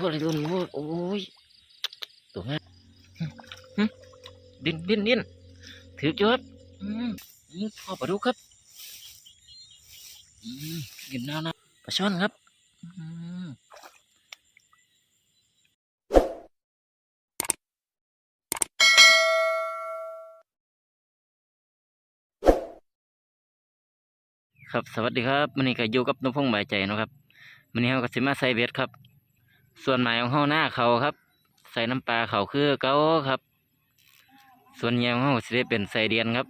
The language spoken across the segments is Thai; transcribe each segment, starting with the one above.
พวกอะไรโดนพวกโอ้ยตัวแม่หึหึดินดินดินถือจครับอืมอืมพ่อปลาดุกครับอืมกินน้านะปลาช่อนครับอืมครับสวัสดีครับมันนี้ก็อยู่กับนุ่มพงษ์ใบายใจเนาะครับมันนี้เราก็สิมาใส่เบ็ดครับ ส่วนหมายของเฮาหน้าเขาครับ ใส่น้ำปลาเขาคือเก้าครับ ส่วนใหญ่ของเฮาสิได้เป็นใส่เดียนครับ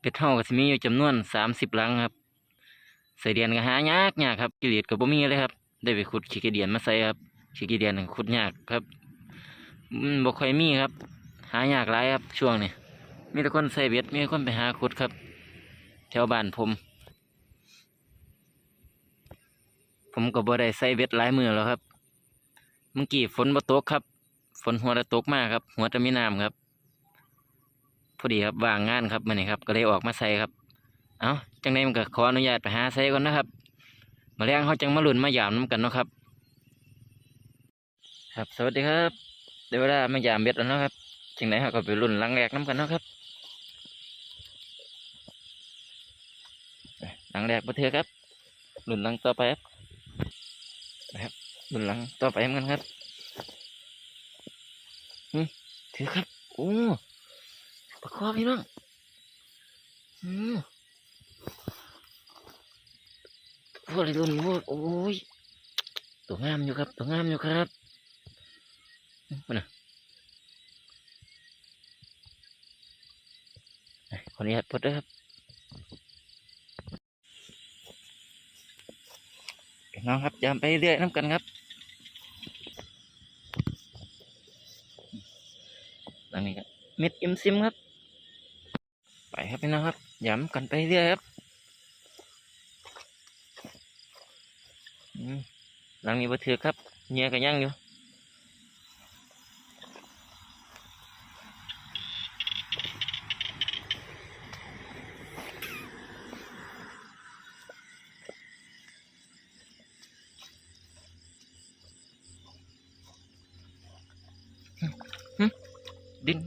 เป็ดเฮาก็สิมีอยู่จำนวนสามสิบลังครับ ใส่เดียนก็หายากยากครับกิเลสก็บ่มีเลยครับ ได้ไปขุดขี้เดียนมาใส่ครับขี้เดียนขุดยากครับบ่ค่อยมีครับ หายากหลายครับช่วงนี้มีแต่คนใส่เบ็ดมีคนไปหาขุดครับ แถวบ้านผม ผมก็บ่ได้ใส่เบ็ดหลายมือแล้วครับ เมื่อกี้ฝนบ่ตกครับ ฝนหัวตะตกมากครับ หัวตะมีน้ำครับ พอดีครับว่างงานครับมื่อนี้ครับ ก็เลยออกมาใส่ครับ เอาจังไดมันก็ขออนุญาตไปหาใส่ก่อนนะครับ มาแรงเขาจังมาลุ่นมายามน้ำกันเนาะครับ ครับ สวัสดีครับเดี๋ยวเวลามายามเบ็ดแล้วนะครับจังไดเขาก็ไปลุ่นลังแรกน้ำกันเนาะครับลังแรกมาเถอะครับลุ่นลังต่อไปครับ นะครับลุ่นหลังต่อไปเหมือนกันครับอืมถือครับโอ้ปลาคอบพี่น้องอืมพวกอะไรโดนพวกโอ้ยตัวงามอยู่ครับตัวงามอยู่ครับมาน่ะเอ้ยขออนุญาตปดด้วยครับ น้องครับยามไปเรื่อยน้ำกันครับอันนี้ครับเม็ดอิมซิมครับ ไปครับพี่น้องครับย้ำกันไปเรื่อยครับหลังนี้บะเทือครับเงียกันยังอยู่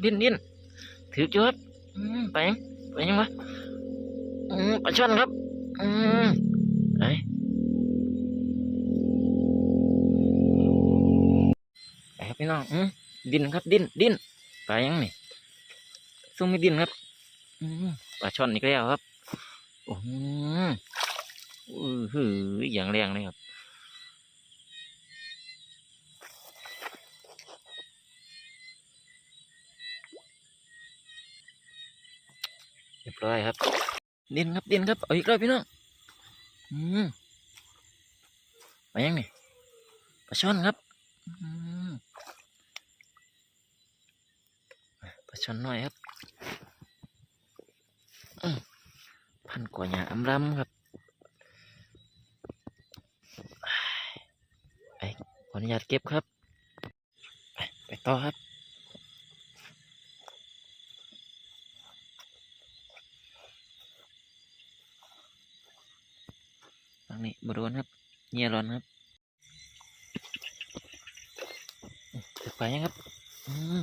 ดินดินดินถือจุครับอืมไปยังไปยังวะอืมปลาช่อนครับอืมไปไปครับพี่น้องอืมดินครับดินดินไปยังนี่ซุ่มไม่ดินครับอืมปลาช่อนอีกแล้วครับโอ้โหอื้อหืออย่างแรงเลยครับ ร้อยครับเดินครับเดินครับเอาอีกรอบพี่น้องอืมไปยังนี่ปลาช่อนครับอืมปลาช่อนน้อยครับพันกว่าหยาอำลำครับไปขออนุญาตเก็บครับ ไปต่อครับ งนี้บริวารครับเงียร้อนครับถึกไปยังครับ อืม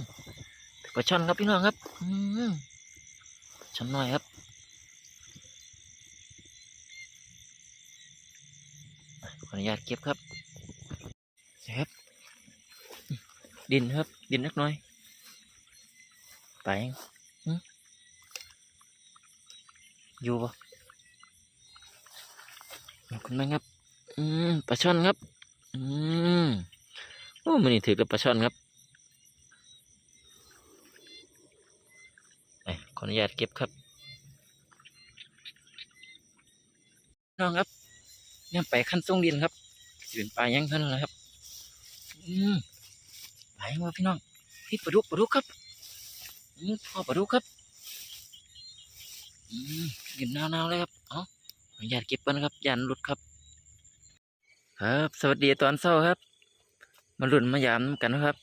ถึกปลาช่อนครับพี่น้องครับ อืมช่อนน้อยครับขออนุญาตเก็บครับนี่ครับ ดินครับ ดินเล็กน้อย ไปยังอืมอยู่ปะ ขอบคุณมากครับ อืมปลาช่อนครับ อืมโอ้มันนี่ถือกับปลาช่อนครับขออนุญาตเก็บครับน้องครับเนี่ยไปขั้นทรงดินครับสิเป็นปลายังเท่านั้นแหละครับ อืมไปมาพี่น้องพี่ปลาดุกปลาดุกครับอืมพ่อปลาดุกครับ อืมกินนาวๆเลยครับ อยาตเก็บก่อนครับยันหลุดครับ ครับ สวัสดีตอนเศร้าครับ มาหลุดมายามกันนะครับ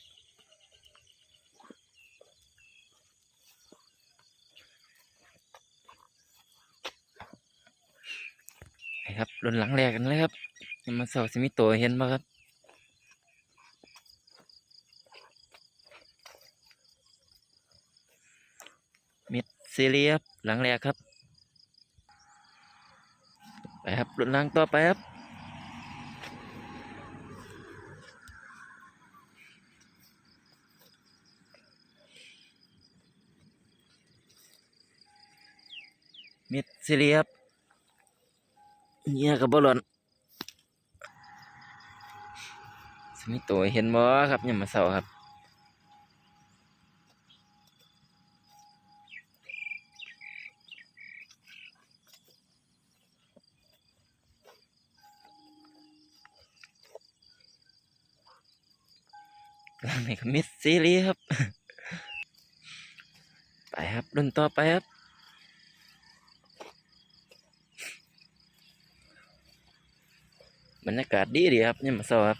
ครับหลุดหลังแรกกันเลยครับมาเศร้าสมิโตเห็นปะครับมิดซีเรียบหลังแรกครับ ครับรุ่นหลังต่อไปครับมิดซีเรียครับเนี่ยกับบอลลอนสมิตัวเห็นบ่ครับยังมาเสาครับ หลังนี้ก็มิดซีรีครับ ไปครับรุ่นต่อไปครับบรรยากาศดีดีครับนี่มาสอบครับ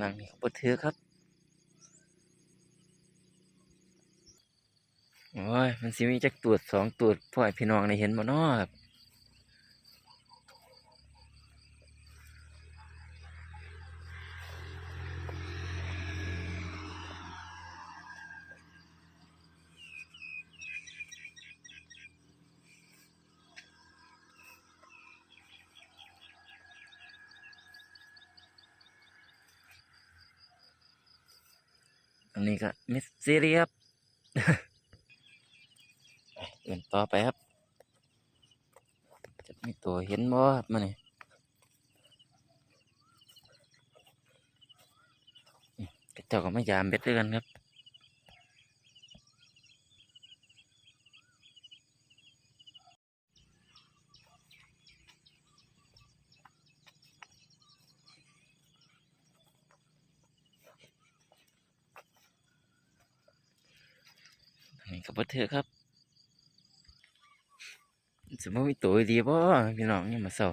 นั่งนี่เขาปถือครับ โอ้ย มันสิมีจักตูดสองตูดพ่อให้พี่น้องได้เห็นบ่นอครับอันนี้ก็มิสซีรีครับ เดินต่อไปครับจะมีตัวเห็นบ่ครับมาเนี่อืมกระเจ้าก็ไม่ยามเบ็ดด้วยกันครับอันนี้ก็บ่เถือครับ สมมติมีตัวดีบ่พี่น้องนี่มาเศร้า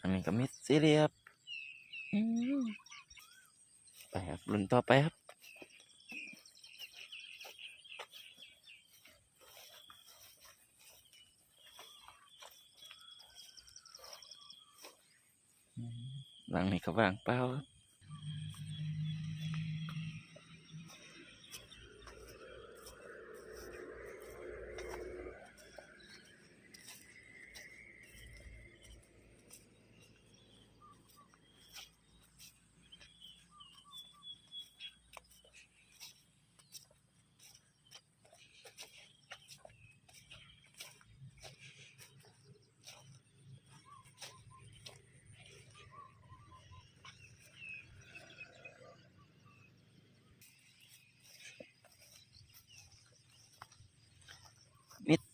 อันนี้ก็มิดซีเรียครับอืมไปครับรุ่นต่อไปครับ หลังนี้ก็ว่างเปล่า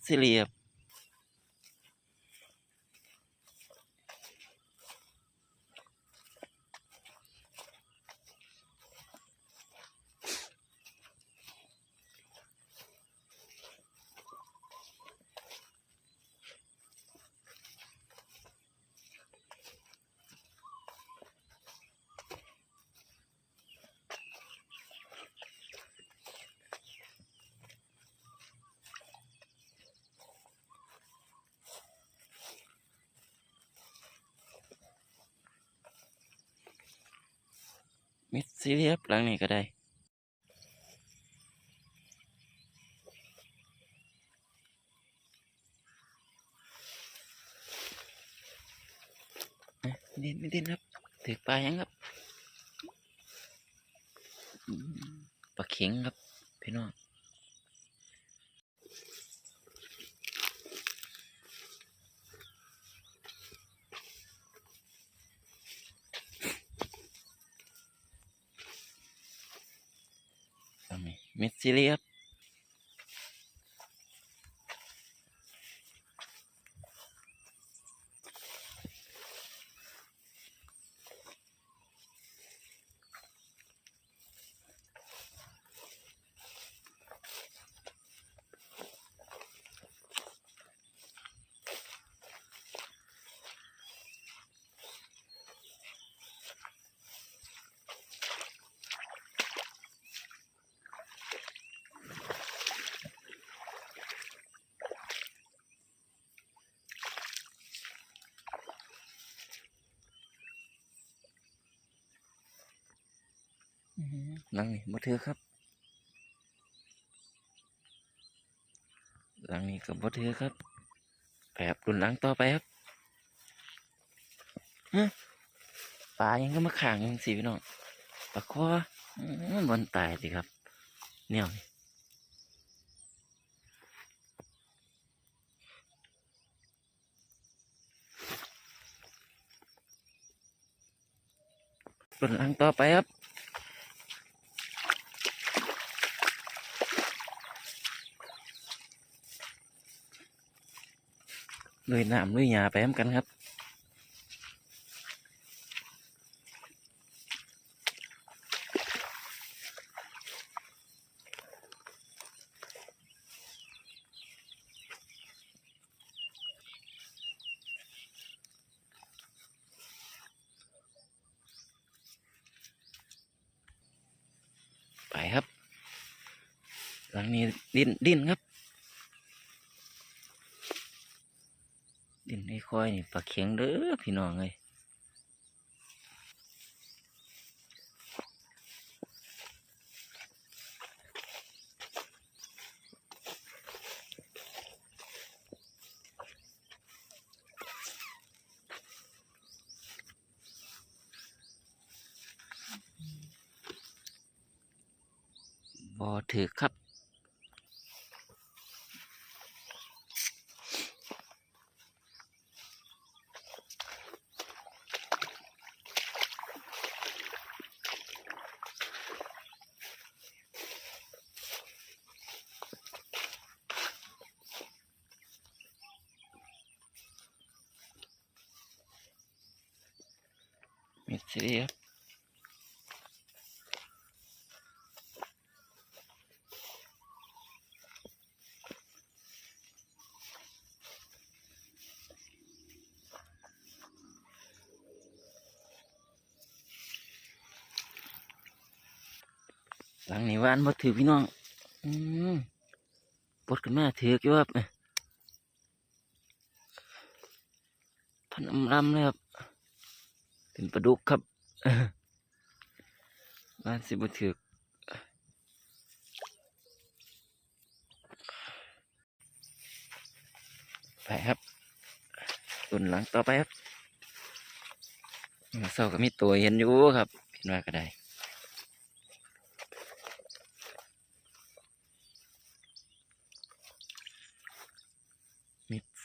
ครับมิดซีเรียมด ซีเรียบหลังนี้ก็ได้อะไม่ดิ้นไม่ดินครับถือปลายังครับปลาเข็งครับ พี่น้องอัน นี้มิ หลังนี้บ่ถือครับ หลังนี้ก็บ่ถือครับไปครับรุ่นหลังต่อไปครับฮะปลายังก็มาขังยังสิพี่น้องปลาคออื้อบนตายสิครับ เนี่ยนี่รุ่นหลังต่อไปครับ ลุยน้ำลุยหญ้าไปน้ำกันครับไปครับ หลังนี้ดินดินครับ ดินใน คอยนี่ปลาเข็งเด้อพี่น้องเลยบอถือครับ หลังนี้วานบ่ถือพี่น้อง อืมปลดกันมาถือกอยู่ครับพันอำลำเลยครับ เป็นปลาดุกครับบ้านสิบถือกไปครับตุนหลังต่อไปครับเศร้าก็มีตัวเห็นอยู่ครับเห็นว่าก็ได้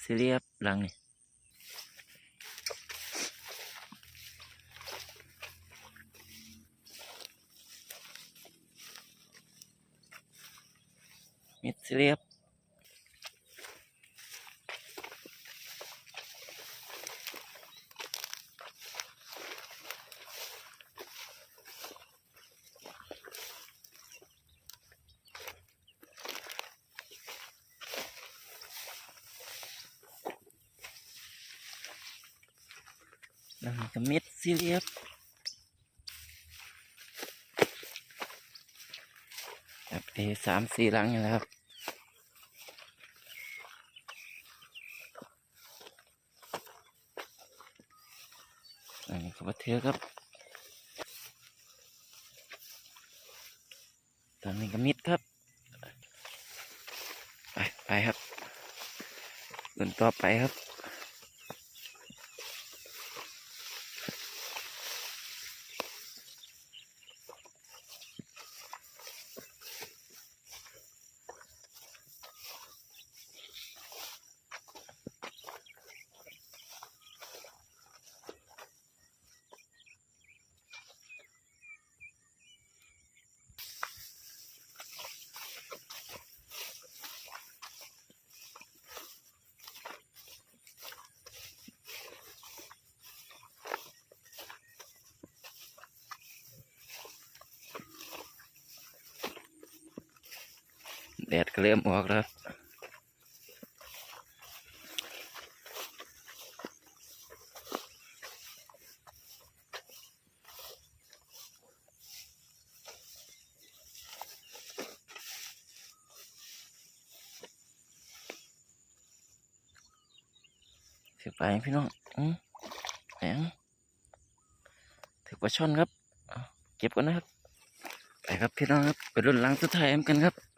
มิดซีเรียบหลังนี่ มิดซีเรียบหลังนี้ก็มิดซีเรียบแบบเอ สามสี่หลังนี่แหละครับ อันนี้ก็บัเทือครับตอนนี้ก็มิดครับ ไปไปครับส่นต่อไปครับ แดดก็เริ่มออกแล้วถือไปพี่น้องอืมแหงถือปลาช่อนครับ เก็บก่อนนะครับ ไปครับพี่น้องครับ ไปรุ่นหลังสุดท้ายกันครับ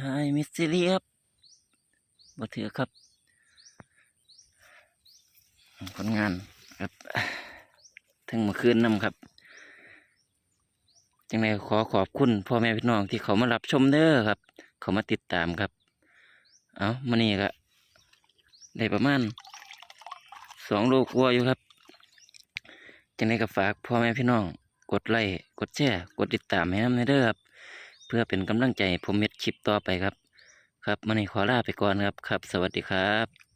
ไฮมิสซิลีครับบ่ถือครับผลงานครับทั้งเมื่อคืนนำครับ จังไดขอขอบคุณพ่อแม่พี่น้องที่เขามารับชมเด้อครับ เขามาติดตามครับ เอามานี่ก็ได้ประมาณสองโลกว่าอยู่ครับจังไดก็ฝากพ่อแม่พี่น้อง กดไลค์กดแชร์กดติดตามให้น้ำเด้อครับ เพื่อเป็นกำลังใจผมเม็ดคลิปต่อไปครับ ครับมาในขอลาไปก่อนครับครับ สวัสดีครับ